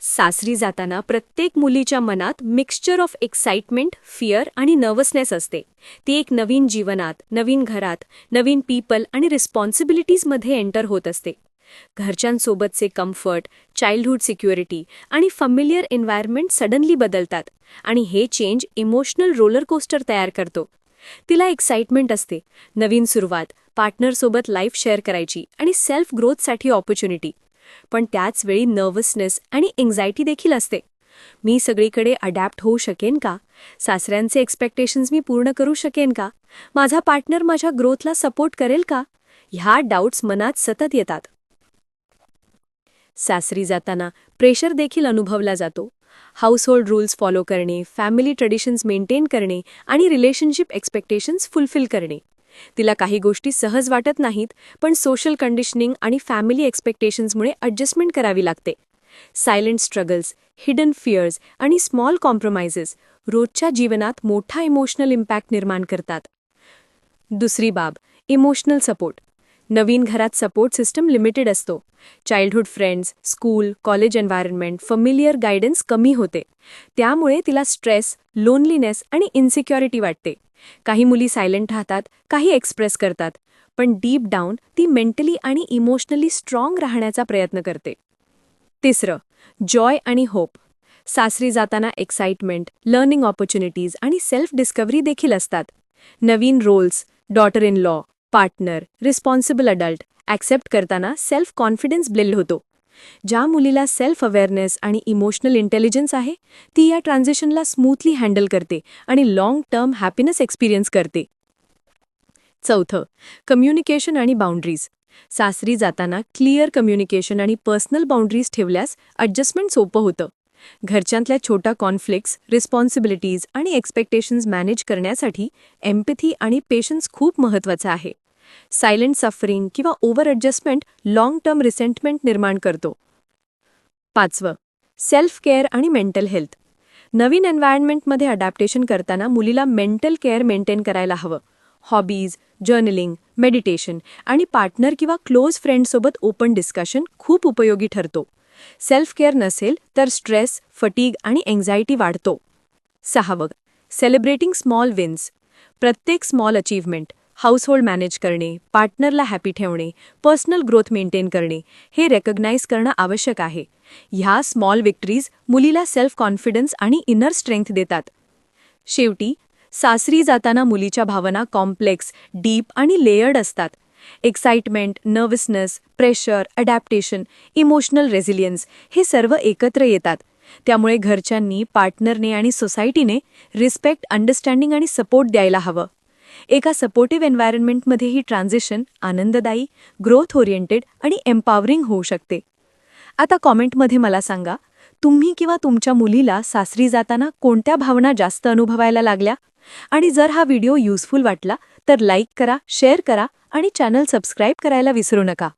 सासरी जाताना प्रत्येक मुलीच्या मनात मिक्सचर ऑफ एक्साइटमेंट फिअर आणि नर्वसनेस असते. ती एक नवीन जीवनात नवीन घरात नवीन पीपल आणि रिस्पॉन्सिबिलिटीजमध्ये एंटर होत असते. घरच्यांसोबतचे कम्फर्ट चाइल्डहूड सिक्युरिटी आणि फमिलियर एन्व्हायरमेंट सडनली बदलतात आणि हे चेंज इमोशनल रोलर कोस्टर तयार करतो. तिला एक्साइटमेंट असते. नवीन सुरुवात पार्टनरसोबत लाईफ शेअर करायची आणि सेल्फ ग्रोथसाठी ऑपॉर्च्युनिटी पण त्याच वेळी नर्वसनेस आणि एन्झायटी देखील असते. मी सगळीकडे अडॅप्ट होऊ शकेन का? सासऱ्यांचे एक्सपेक्टेशन्स मी पूर्ण करू शकेन का? माझा पार्टनर माझ्या ग्रोथला सपोर्ट करेल का? ह्या डाऊट्स मनात सतत येतात. सासरी जाताना प्रेशर देखील अनुभवला जातो. हाऊसहोल्ड रूल्स फॉलो करणे फॅमिली ट्रेडिशन्स मेंटेन करणे आणि रिलेशनशिप एक्सपेक्टेशन्स फुलफिल करणे. तिला काही गोष्टी सहज वाटत नाहीत पण सोशल कंडिशनिंग आणि फॅमिली एक्सपेक्टेशन्समुळे अडजस्टमेंट करावी लागते. सायलेंट स्ट्रगल्स हिडन फिअर्स आणि स्मॉल कॉम्प्रोमाइजेस रोजच्या जीवनात मोठा इमोशनल इम्पॅक्ट निर्माण करतात. दुसरी बाब इमोशनल सपोर्ट नवीन घरात सपोर्ट सिस्टम लिमिटेड असतो. Childhood friends school college environment familiar guidance कमी होते. त्यामुळे तिला स्ट्रेस लोनलीनेस आणि इन्सिक्युरिटी वाटते. काही मुली सायलेंट राहतात काही एक्सप्रेस करतात पण डीप डाऊन ती मेंटली आणि इमोशनली स्ट्रॉंग राहण्याचा प्रयत्न करते. तिसरं जॉय आणि होप. सासरी जाताना एक्साइटमेंट लर्निंग ऑपॉर्च्युनिटीज आणि सेल्फ डिस्कव्हरी देखील असतात. नवीन roles daughter in law partner responsible adult accept करताना सेल्फ कॉन्फिडन्स बिल्ड होतो. ज्या मुलीला सेल्फ अवेअरनेस आणि इमोशनल इंटेलिजन्स आहे ती या ट्रान्झिशनला स्मूथली हँडल करते आणि लाँग टर्म हॅपीनेस एक्सपिरियन्स करते. चौथं कम्युनिकेशन आणि बाउंड्रीज सासरी जाताना क्लिअर कम्युनिकेशन आणि पर्सनल बाउंड्रीज ठेवल्यास ॲडजस्टमेंट सोपं होतं. घरच्यांतल्या छोटा कॉन्फ्लिक्ट्स रिस्पॉन्सिबिलिटीज आणि एक्सपेक्टेशन्स मॅनेज करण्यासाठी एम्पथी आणि पेशन्स खूप महत्त्वाचा आहे. सायलेंट सफरिंग किंवा over adjustment long term resentment निर्माण करतो. पाचवं सेल्फ केअर आणि मेंटल हेल्थ नवीन एन्व्हायरमेंटमध्ये अडॅप्टेशन करताना मुलीला मेंटल केअर मेंटेन करायला हवं. हॉबीज जर्नलिंग मेडिटेशन आणि पार्टनर किंवा क्लोज फ्रेंडसोबत ओपन डिस्कशन खूप उपयोगी ठरतो. सेल्फ केअर नसेल तर स्ट्रेस फटीग आणि एन्झायटी वाढतो. सहावं सेलिब्रेटिंग स्मॉल विन्स प्रत्येक स्मॉल अचीव्हमेंट हाऊसहोल्ड मॅनेज करणे पार्टनरला हॅपी ठेवणे पर्सनल ग्रोथ मेंटेन करणे हे रेकग्नाईज करणं आवश्यक आहे. ह्या स्मॉल विक्टरीज मुलीला सेल्फ कॉन्फिडन्स आणि इनर स्ट्रेंथ देतात. शेवटी सासरी जाताना मुलीच्या भावना कॉम्प्लेक्स डीप आणि लेयर्ड असतात. Excitement nervousness pressure adaptation emotional resilience हे सर्व एकत्र येतात. त्यामुळे घरच्यांनी पार्टनरने आणि सोसायटीने रिस्पेक्ट अंडरस्टँडिंग आणि सपोर्ट द्यायला हवं. एका सपोर्टिव्ह एन्व्हायरमेंटमध्ये ही ट्रान्झिशन आनंददायी ग्रोथ ओरिएंटेड आणि एम्पावरिंग होऊ शकते. आता कॉमेंटमध्ये मला सांगा तुम्ही किंवा तुमच्या मुलीला सासरी जाताना कोणत्या भावना जास्त अनुभवायला लागल्या? आणि जर हा व्हिडिओ युजफुल वाटला तर लाईक करा शेअर करा आणि चॅनल सबस्क्राईब करायला विसरू नका.